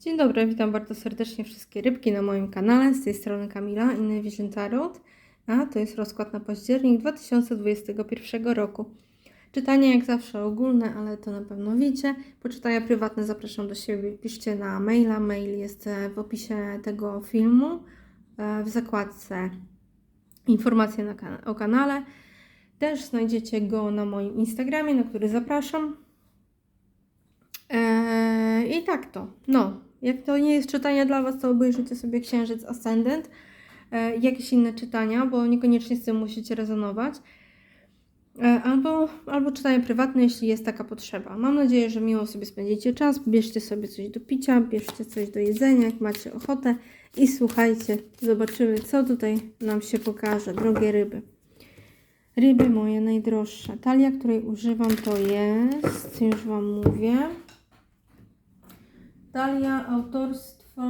Dzień dobry, witam bardzo serdecznie wszystkie rybki na moim kanale. Z tej strony Kamila, Inny Vision Tarot, a to jest rozkład na październik 2021 roku. Czytanie jak zawsze ogólne, ale to na pewno wiecie. Poczytania prywatne zapraszam do siebie. Piszcie na maila. Mail jest e, w opisie tego filmu, e, w zakładce informacje na kana- o kanale. Też znajdziecie go na moim Instagramie, na który zapraszam. Eee, I tak to. No, jak to nie jest czytanie dla Was, to obejrzyjcie sobie Księżyc Ascendent, e, jakieś inne czytania, bo niekoniecznie z tym musicie rezonować. E, albo, albo czytanie prywatne, jeśli jest taka potrzeba. Mam nadzieję, że miło sobie spędzicie czas. Bierzcie sobie coś do picia, bierzcie coś do jedzenia, jak macie ochotę i słuchajcie, zobaczymy, co tutaj nam się pokaże, drogie ryby. Ryby moje najdroższe. Talia, której używam, to jest, już Wam mówię. Talia autorstwa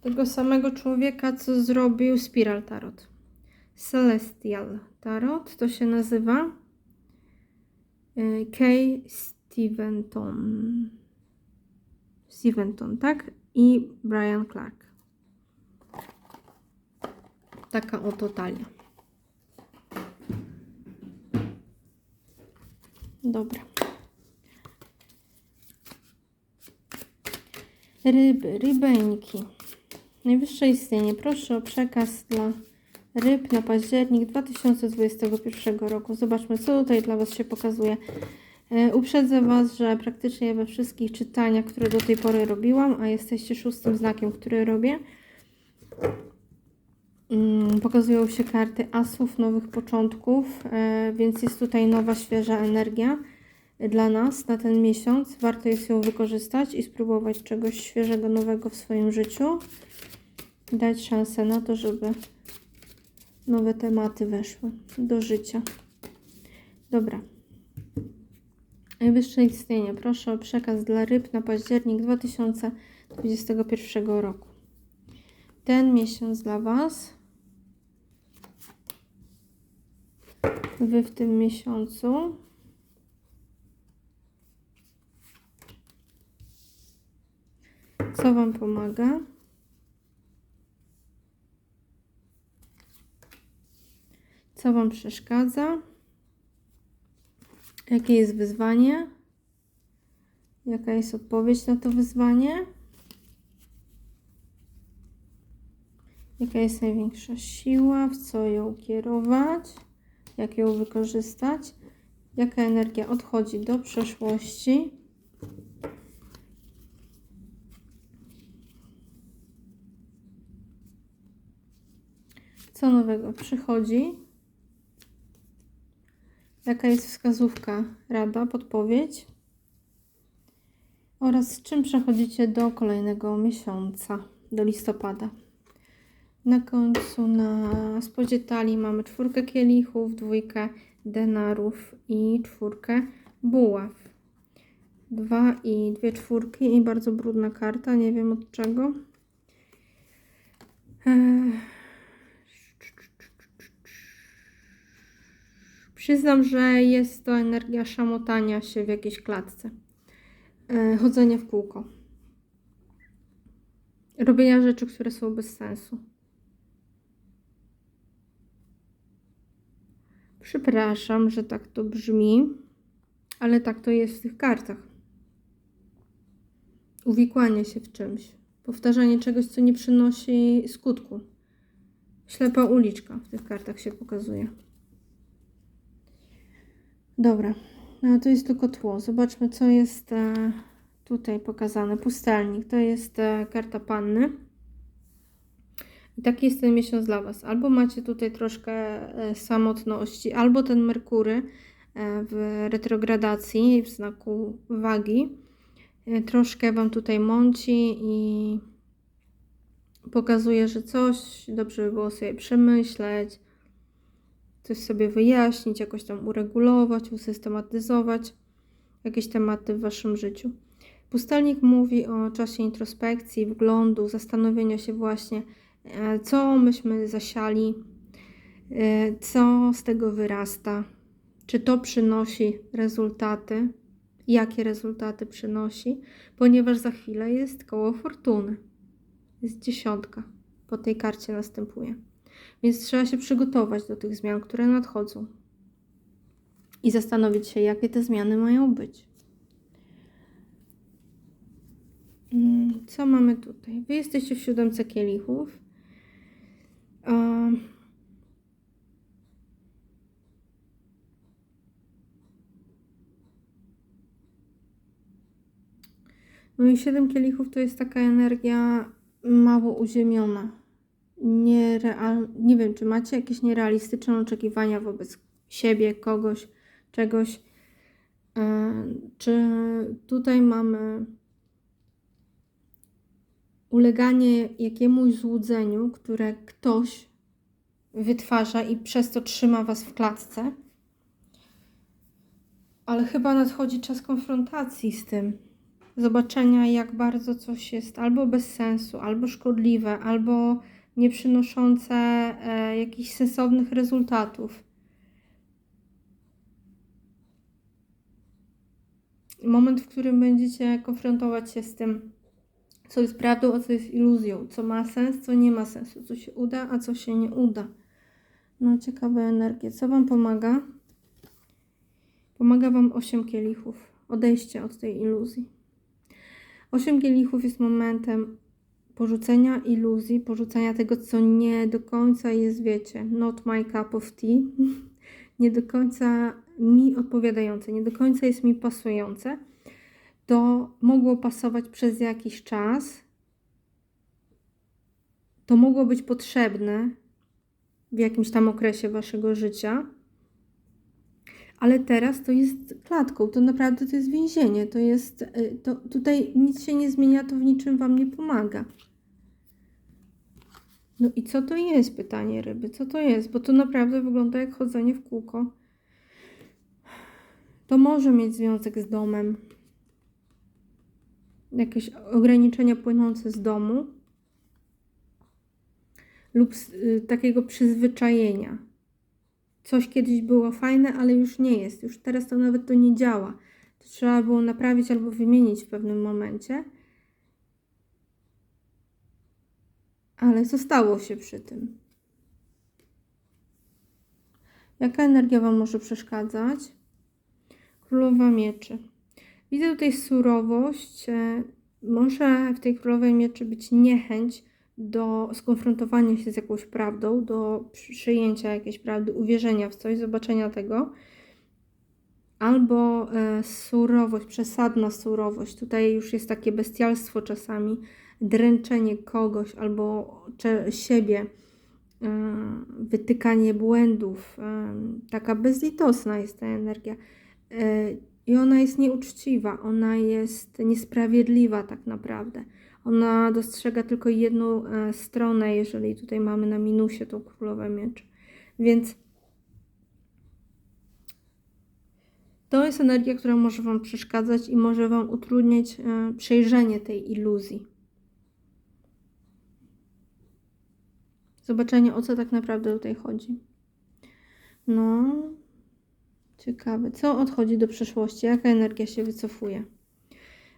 tego samego człowieka, co zrobił Spiral Tarot. Celestial Tarot to się nazywa y, Kay Steventon. Steventon, tak? I Brian Clark. Taka oto talia. Dobra. Ryby, rybeńki. Najwyższe istnienie. Proszę o przekaz dla ryb na październik 2021 roku. Zobaczmy, co tutaj dla Was się pokazuje. E, uprzedzę Was, że praktycznie we wszystkich czytaniach, które do tej pory robiłam, a jesteście szóstym znakiem, który robię, mm, pokazują się karty asów, nowych początków, e, więc jest tutaj nowa, świeża energia dla nas na ten miesiąc. Warto jest ją wykorzystać i spróbować czegoś świeżego, nowego w swoim życiu. Dać szansę na to, żeby nowe tematy weszły do życia. Dobra. Najwyższe istnienie. Proszę o przekaz dla ryb na październik 2021 roku. Ten miesiąc dla Was. Wy w tym miesiącu. Co Wam pomaga? Co Wam przeszkadza? Jakie jest wyzwanie? Jaka jest odpowiedź na to wyzwanie? Jaka jest największa siła? W co ją kierować? Jak ją wykorzystać? Jaka energia odchodzi do przeszłości? Co nowego przychodzi? Jaka jest wskazówka, rada, podpowiedź? Oraz z czym przechodzicie do kolejnego miesiąca, do listopada. Na końcu na spodzie talii mamy czwórkę kielichów, dwójkę denarów i czwórkę buław. Dwa i dwie czwórki i bardzo brudna karta, nie wiem od czego. Eee, Przyznam, że jest to energia szamotania się w jakiejś klatce. E, chodzenia w kółko. Robienia rzeczy, które są bez sensu. Przepraszam, że tak to brzmi, ale tak to jest w tych kartach. Uwikłanie się w czymś. Powtarzanie czegoś, co nie przynosi skutku. Ślepa uliczka w tych kartach się pokazuje. Dobra, no to jest tylko tło. Zobaczmy, co jest e, tutaj pokazane. Pustelnik to jest e, karta panny. I taki jest ten miesiąc dla Was. Albo macie tutaj troszkę e, samotności, albo ten Merkury w retrogradacji, w znaku wagi, troszkę Wam tutaj mąci i pokazuje, że coś dobrze by było sobie przemyśleć, coś sobie wyjaśnić, jakoś tam uregulować, usystematyzować jakieś tematy w Waszym życiu. Pustelnik mówi o czasie introspekcji, wglądu, zastanowienia się właśnie, e, co myśmy zasiali, e, co z tego wyrasta, czy to przynosi rezultaty, jakie rezultaty przynosi, ponieważ za chwilę jest koło fortuny. Jest dziesiątka. Po tej karcie następuje. Więc trzeba się przygotować do tych zmian, które nadchodzą. I zastanowić się, jakie te zmiany mają być. Mm, Co mamy tutaj? Wy jesteście w siódemce kielichów. No i siedem kielichów to jest taka energia mało uziemiona. Niereal... Nie wiem, czy macie jakieś nierealistyczne oczekiwania wobec siebie, kogoś, czegoś. E, Czy tutaj mamy uleganie jakiemuś złudzeniu, które ktoś wytwarza i przez to trzyma was w klatce? Ale chyba nadchodzi czas konfrontacji z tym zobaczenia, jak bardzo coś jest albo bez sensu, albo szkodliwe, albo nie przynoszące e, jakichś sensownych rezultatów. Moment, w którym będziecie konfrontować się z tym, co jest prawdą, a co jest iluzją, co ma sens, co nie ma sensu, co się uda, a co się nie uda. No, ciekawe energie. Co Wam pomaga? Pomaga Wam osiem kielichów. Odejście od tej iluzji. Osiem kielichów jest momentem porzucenia iluzji, porzucenia tego, co nie do końca jest, wiecie, not my cup of tea, nie do końca mi odpowiadające, nie do końca jest mi pasujące. To mogło pasować przez jakiś czas, to mogło być potrzebne w jakimś tam okresie waszego życia, ale teraz to jest klatką, to naprawdę to jest więzienie, to jest, y, to tutaj nic się nie zmienia, to w niczym Wam nie pomaga. No i co to jest, pytanie ryby, co to jest, bo to naprawdę wygląda jak chodzenie w kółko. To może mieć związek z domem, jakieś ograniczenia płynące z domu lub z, y, takiego przyzwyczajenia coś kiedyś było fajne, ale już nie jest. Już teraz to nawet to nie działa. To trzeba było naprawić albo wymienić w pewnym momencie. Ale zostało się przy tym. Jaka energia Wam może przeszkadzać? Królowa Mieczy. Widzę tutaj surowość. e, Może w tej Królowej Mieczy być niechęć do skonfrontowania się z jakąś prawdą, do przyjęcia jakiejś prawdy, uwierzenia w coś, zobaczenia tego, albo e, surowość, przesadna surowość. Tutaj już jest takie bestialstwo czasami, dręczenie kogoś albo siebie, e, wytykanie błędów. E, taka bezlitosna jest ta energia. I ona jest nieuczciwa, ona jest niesprawiedliwa tak naprawdę. Ona dostrzega tylko jedną e, stronę, jeżeli tutaj mamy na minusie tą królowę miecz. Więc to jest energia, która może Wam przeszkadzać i może Wam utrudniać e, przejrzenie tej iluzji. Zobaczenie, o co tak naprawdę tutaj chodzi. No, ciekawe. Co odchodzi do przeszłości? Jaka energia się wycofuje?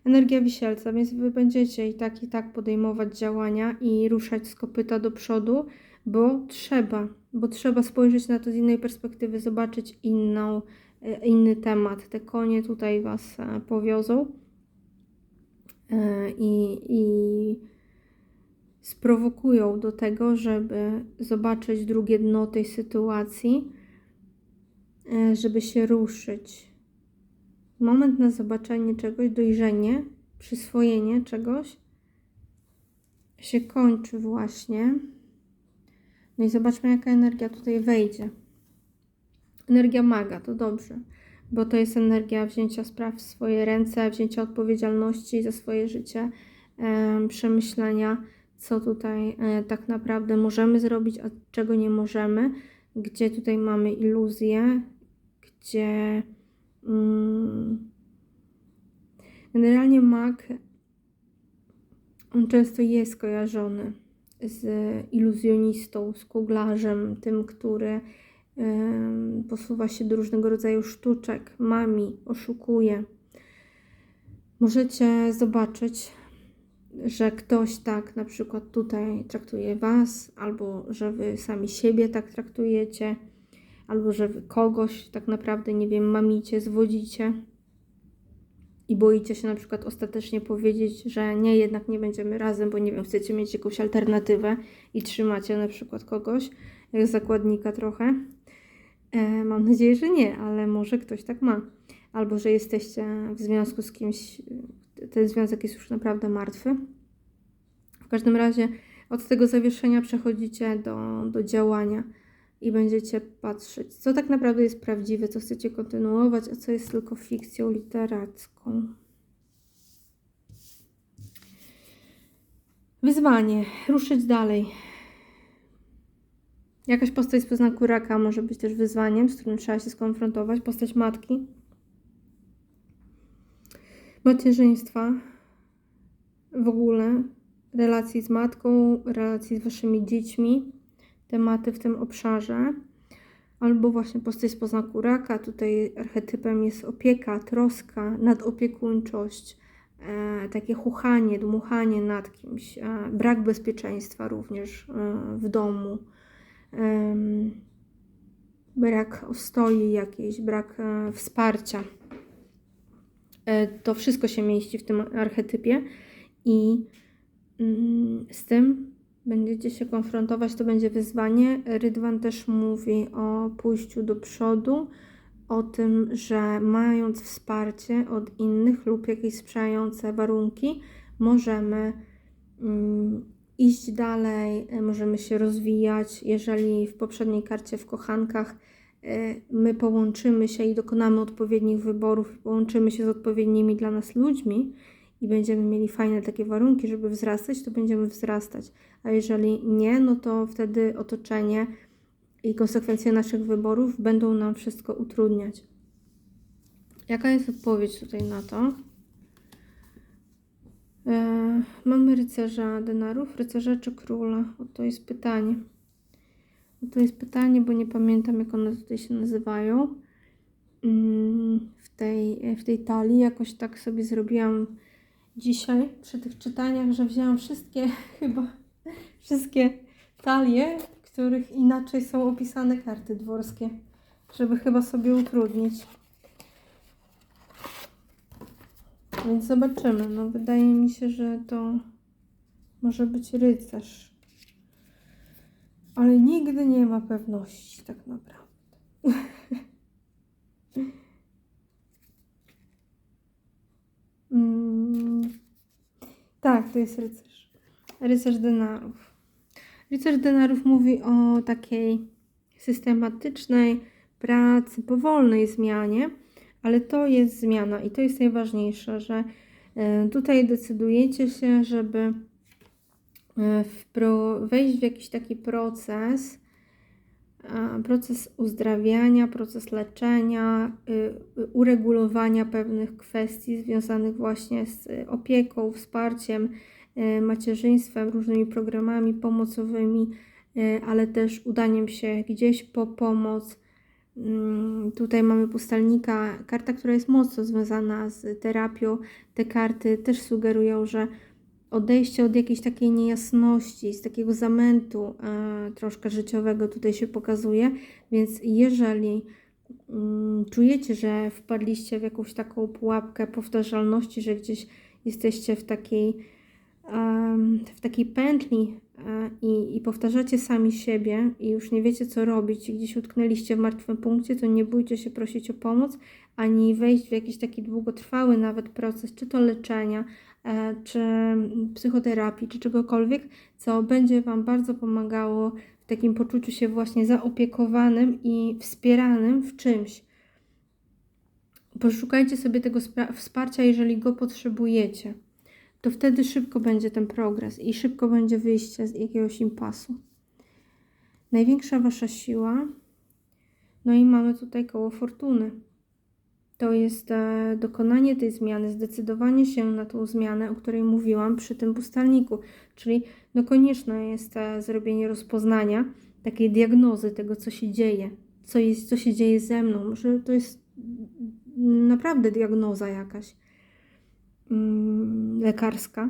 Energia wisielca, więc wy będziecie i tak i tak podejmować działania i ruszać z kopyta do przodu, bo trzeba, bo trzeba spojrzeć na to z innej perspektywy, zobaczyć inną, e, inny temat. Te konie tutaj was e, powiozą e, i, i sprowokują do tego, żeby zobaczyć drugie dno tej sytuacji, żeby się ruszyć moment na zobaczenie czegoś, dojrzenie, przyswojenie czegoś się kończy właśnie. No i zobaczmy, jaka energia tutaj wejdzie. Energia maga, to dobrze, bo to jest energia wzięcia spraw w swoje ręce, wzięcia odpowiedzialności za swoje życie, e, przemyślenia, co tutaj e, tak naprawdę możemy zrobić, a czego nie możemy, gdzie tutaj mamy iluzję, gdzie. Generalnie mak, on często jest kojarzony z iluzjonistą, z kuglarzem, tym, który posuwa się do różnego rodzaju sztuczek, mami, oszukuje. możecie zobaczyć, że ktoś tak na przykład tutaj traktuje Was, albo że Wy sami siebie tak traktujecie, albo że kogoś tak naprawdę, nie wiem, mamicie, zwodzicie i boicie się na przykład ostatecznie powiedzieć, że nie, jednak nie będziemy razem, bo nie wiem, chcecie mieć jakąś alternatywę i trzymacie na przykład kogoś, jak zakładnika trochę. E, mam nadzieję, że nie, ale może ktoś tak ma. Albo że jesteście w związku z kimś, ten związek jest już naprawdę martwy. W każdym razie od tego zawieszenia przechodzicie do, do działania i będziecie patrzeć, co tak naprawdę jest prawdziwe, co chcecie kontynuować, a co jest tylko fikcją literacką. Wyzwanie, ruszyć dalej. Jakaś postać z poznaku raka może być też wyzwaniem, z którym trzeba się skonfrontować. Postać matki, macierzyństwa, w ogóle relacji z matką, relacji z waszymi dziećmi, tematy w tym obszarze. Albo właśnie postać z poznaku raka. Tutaj archetypem jest opieka, troska, nadopiekuńczość, e, takie chuchanie, dmuchanie nad kimś, e, brak bezpieczeństwa również e, w domu, brak ostoi jakiejś, brak wsparcia. To wszystko się mieści w tym archetypie i mm, z tym będziecie się konfrontować, to będzie wyzwanie. Rydwan też mówi o pójściu do przodu, o tym, że mając wsparcie od innych lub jakieś sprzyjające warunki, możemy mm, iść dalej, możemy się rozwijać. Jeżeli w poprzedniej karcie w kochankach e, my połączymy się i dokonamy odpowiednich wyborów, połączymy się z odpowiednimi dla nas ludźmi i będziemy mieli fajne takie warunki, żeby wzrastać, to będziemy wzrastać. A jeżeli nie, no to wtedy otoczenie i konsekwencje naszych wyborów będą nam wszystko utrudniać. Jaka jest odpowiedź tutaj na to? E, mamy rycerza denarów, rycerza czy króla? O, to jest pytanie. O, to jest pytanie, bo nie pamiętam, jak one tutaj się nazywają. Mm, w tej, w tej talii jakoś tak sobie zrobiłam dzisiaj przy tych czytaniach, że wzięłam wszystkie chyba wszystkie talie, w których inaczej są opisane karty dworskie, żeby chyba sobie utrudnić. Więc zobaczymy. No, wydaje mi się, że to może być rycerz. Ale nigdy nie ma pewności, tak naprawdę. mm, tak, to jest rycerz. Rycerz denarów. Rycerz denarów mówi o takiej systematycznej pracy, powolnej zmianie, ale to jest zmiana i to jest najważniejsze, że e, tutaj decydujecie się, żeby e, wejść w jakiś taki proces, proces uzdrawiania, proces leczenia, y, uregulowania pewnych kwestii związanych właśnie z opieką, wsparciem, y, macierzyństwem, różnymi programami pomocowymi, y, ale też udaniem się gdzieś po pomoc. Mm, tutaj mamy pustelnika, karta, która jest mocno związana z terapią. Te karty też sugerują, że odejście od jakiejś takiej niejasności, z takiego zamętu e, troszkę życiowego tutaj się pokazuje. Więc jeżeli mm, czujecie, że wpadliście w jakąś taką pułapkę powtarzalności, że gdzieś jesteście w takiej, e, w takiej pętli e, i, i powtarzacie sami siebie i już nie wiecie co robić gdzieś utknęliście w martwym punkcie, to nie bójcie się prosić o pomoc, ani wejść w jakiś taki długotrwały nawet proces, czy to leczenia, czy psychoterapii, czy czegokolwiek, co będzie Wam bardzo pomagało w takim poczuciu się właśnie zaopiekowanym i wspieranym w czymś. Poszukajcie sobie tego wsparcia, jeżeli go potrzebujecie. To wtedy szybko będzie ten progres i szybko będzie wyjście z jakiegoś impasu. Największa Wasza siła. No i mamy tutaj koło fortuny to jest e, dokonanie tej zmiany, zdecydowanie się na tą zmianę, o której mówiłam przy tym pustelniku. Czyli no konieczne jest e, zrobienie rozpoznania, takiej diagnozy tego, co się dzieje, co, jest, co się dzieje ze mną. Może to jest naprawdę diagnoza jakaś. mm, lekarska,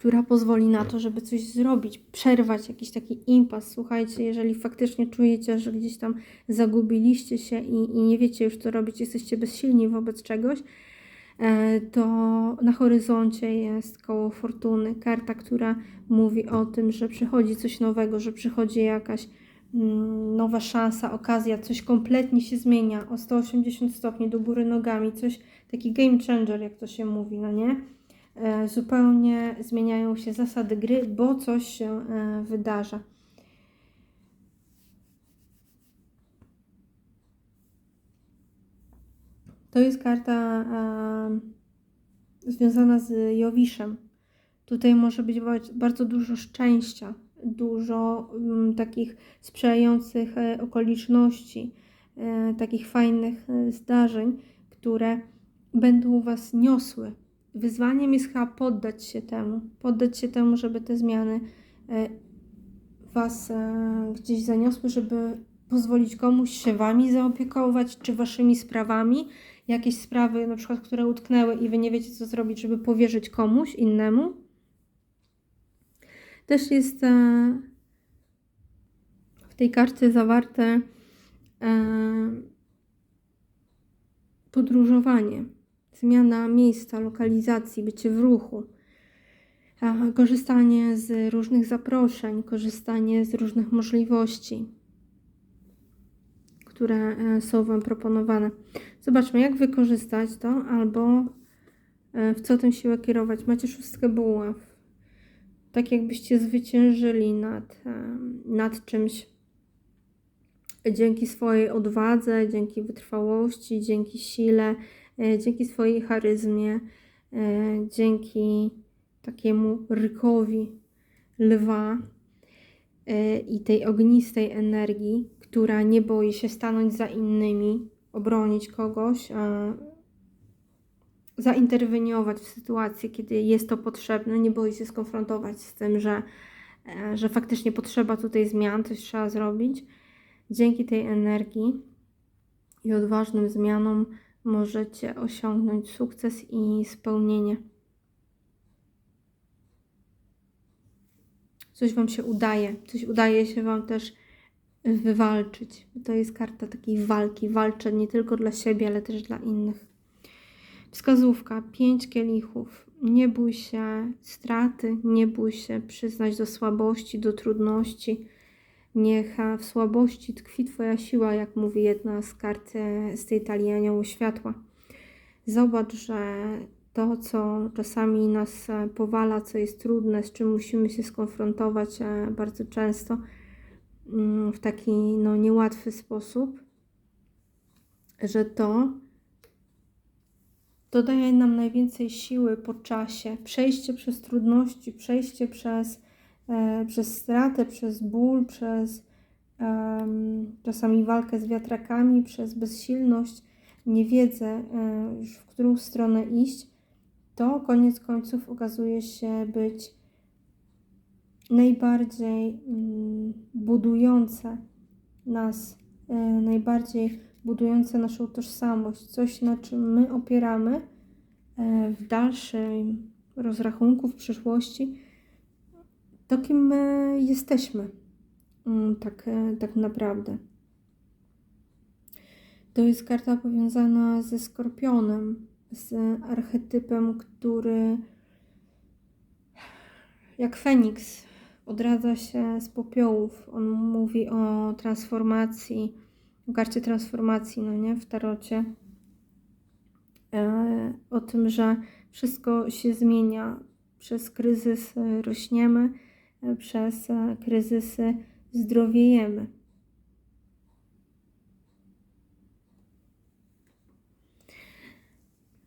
która pozwoli na to, żeby coś zrobić, przerwać jakiś taki impas. Słuchajcie, jeżeli faktycznie czujecie, że gdzieś tam zagubiliście się i, i nie wiecie już co robić, jesteście bezsilni wobec czegoś, e, to na horyzoncie jest koło fortuny, karta, która mówi o tym, że przychodzi coś nowego, że przychodzi jakaś mm, nowa szansa, okazja, coś kompletnie się zmienia o 180 stopni do góry nogami, coś taki game changer, jak to się mówi, no nie? E, Zupełnie zmieniają się zasady gry, bo coś się e, wydarza. To jest karta e, związana z Jowiszem. Tutaj może być ba- bardzo dużo szczęścia, dużo mm, takich sprzyjających okoliczności, takich fajnych zdarzeń, które będą Was niosły. Wyzwaniem jest chyba poddać się temu, poddać się temu, żeby te zmiany e, Was e, gdzieś zaniosły, żeby pozwolić komuś się Wami zaopiekować, czy Waszymi sprawami, jakieś sprawy na przykład, które utknęły i Wy nie wiecie co zrobić, żeby powierzyć komuś innemu. Też jest e, w tej karcie zawarte podróżowanie, zmiana miejsca, lokalizacji, bycie w ruchu, korzystanie z różnych zaproszeń, korzystanie z różnych możliwości, które e, są Wam proponowane. Zobaczmy, jak wykorzystać to, albo e, w co tę siłę kierować. Macie szóstkę buław. Tak jakbyście zwyciężyli nad, e, nad czymś dzięki swojej odwadze, dzięki wytrwałości, dzięki sile, dzięki swojej charyzmie, e, dzięki takiemu rykowi lwa e, i tej ognistej energii, która nie boi się stanąć za innymi, obronić kogoś, e, zainterweniować w sytuacji, kiedy jest to potrzebne, nie boi się skonfrontować z tym, że, e, że faktycznie potrzeba tutaj zmian, coś trzeba zrobić. Dzięki tej energii i odważnym zmianom możecie osiągnąć sukces i spełnienie. Coś Wam się udaje, coś udaje się Wam też wywalczyć. To jest karta takiej walki. Walczę nie tylko dla siebie, ale też dla innych. Wskazówka: pięć kielichów. Nie bój się straty, nie bój się przyznać do słabości, do trudności. Niech w słabości tkwi Twoja siła, jak mówi jedna z kart e, z tej talii Aniołu Światła. Zobacz, że to, co czasami nas e, powala, co jest trudne, z czym musimy się skonfrontować e, bardzo często mm, w taki no, niełatwy sposób, że to to daje nam najwięcej siły po czasie. Przejście przez trudności, przejście przez, przez stratę, przez ból, przez em, czasami walkę z wiatrakami, przez bezsilność, niewiedzę, e, już w którą stronę iść, to koniec końców okazuje się być najbardziej mm, budujące nas, e, najbardziej budujące naszą tożsamość, coś na czym my opieramy e, w dalszym rozrachunku, w przyszłości, to kim my jesteśmy, Mm, tak, e, tak naprawdę. To jest karta powiązana ze skorpionem, z archetypem, który jak Feniks odradza się z popiołów. On mówi o transformacji, o karcie transformacji, no nie, w tarocie. E, o tym, że wszystko się zmienia. Przez kryzys e, rośniemy, e, przez e, kryzysy zdrowiejemy.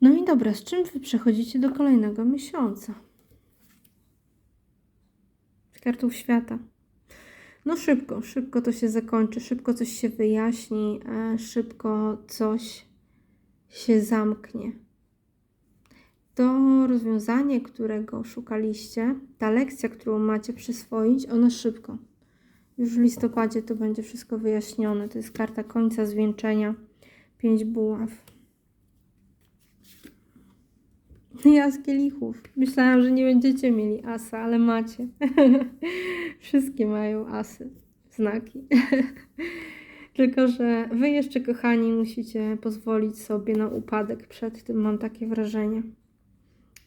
No i dobra, z czym wy przechodzicie do kolejnego miesiąca? Z kartą świata. No szybko, szybko to się zakończy, szybko coś się wyjaśni, e, szybko coś się zamknie. To rozwiązanie, którego szukaliście, ta lekcja, którą macie przyswoić, ona szybko. Już w listopadzie to będzie wszystko wyjaśnione. To jest karta końca zwieńczenia, pięć buław. Ja z kielichów. Myślałam, że nie będziecie mieli asa, ale macie. Wszystkie mają asy, znaki. Tylko, że wy jeszcze, kochani, musicie pozwolić sobie na upadek przed tym, mam takie wrażenie.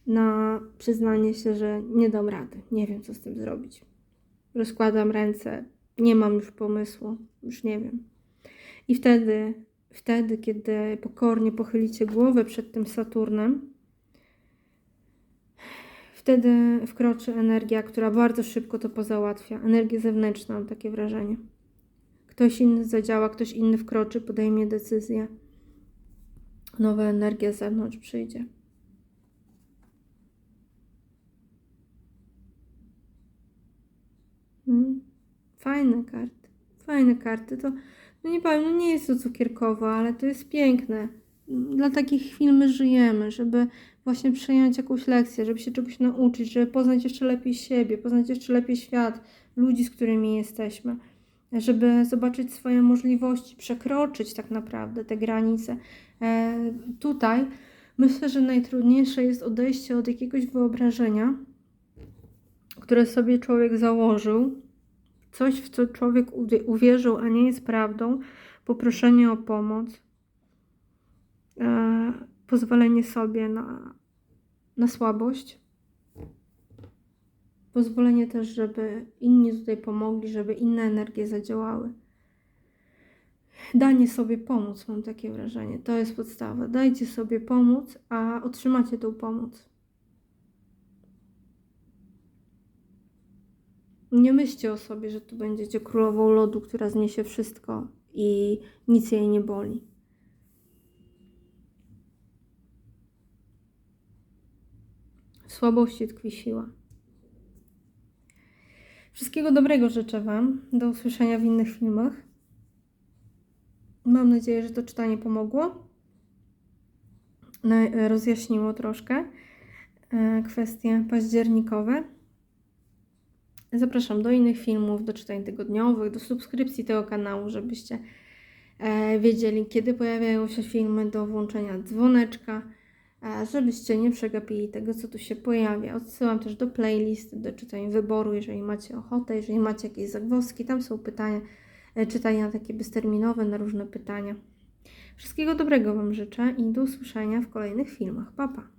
Na przyznanie się, że nie dam rady, nie wiem, co z tym zrobić. Rozkładam ręce, nie mam już pomysłu, już nie wiem. I wtedy, wtedy, kiedy pokornie pochylicie głowę przed tym Saturnem, wtedy wkroczy energia, która bardzo szybko to pozałatwia. Energia zewnętrzna, mam takie wrażenie. Ktoś inny zadziała, ktoś inny wkroczy, podejmie decyzję. Nowa energia z zewnątrz przyjdzie. Mm, Fajne karty. Fajne karty. To, no nie powiem, no nie jest to cukierkowo, ale to jest piękne. Dla takich chwil my żyjemy, żeby właśnie przejąć jakąś lekcję, żeby się czegoś nauczyć, żeby poznać jeszcze lepiej siebie, poznać jeszcze lepiej świat, ludzi, z którymi jesteśmy, żeby zobaczyć swoje możliwości, przekroczyć tak naprawdę te granice. E, tutaj myślę, że najtrudniejsze jest odejście od jakiegoś wyobrażenia, które sobie człowiek założył, coś, w co człowiek uwie- uwierzył, a nie jest prawdą, poproszenie o pomoc, e, pozwolenie sobie na, na słabość, pozwolenie też, żeby inni tutaj pomogli, żeby inne energie zadziałały. Danie sobie pomóc, mam takie wrażenie. To jest podstawa. Dajcie sobie pomóc, a otrzymacie tą pomoc. Nie myślcie o sobie, że tu będziecie królową lodu, która zniesie wszystko i nic jej nie boli. W słabości tkwi siła. Wszystkiego dobrego życzę Wam. Do usłyszenia w innych filmach. Mam nadzieję, że to czytanie pomogło. Rozjaśniło troszkę e, kwestie październikowe. Zapraszam do innych filmów, do czytań tygodniowych, do subskrypcji tego kanału, żebyście e, wiedzieli, kiedy pojawiają się filmy, do włączenia dzwoneczka, e, żebyście nie przegapili tego, co tu się pojawia. Odsyłam też do playlist, do czytań wyboru, jeżeli macie ochotę, jeżeli macie jakieś zagwozdki, tam są pytania, e, czytania takie bezterminowe na różne pytania. Wszystkiego dobrego Wam życzę i do usłyszenia w kolejnych filmach. Pa, pa!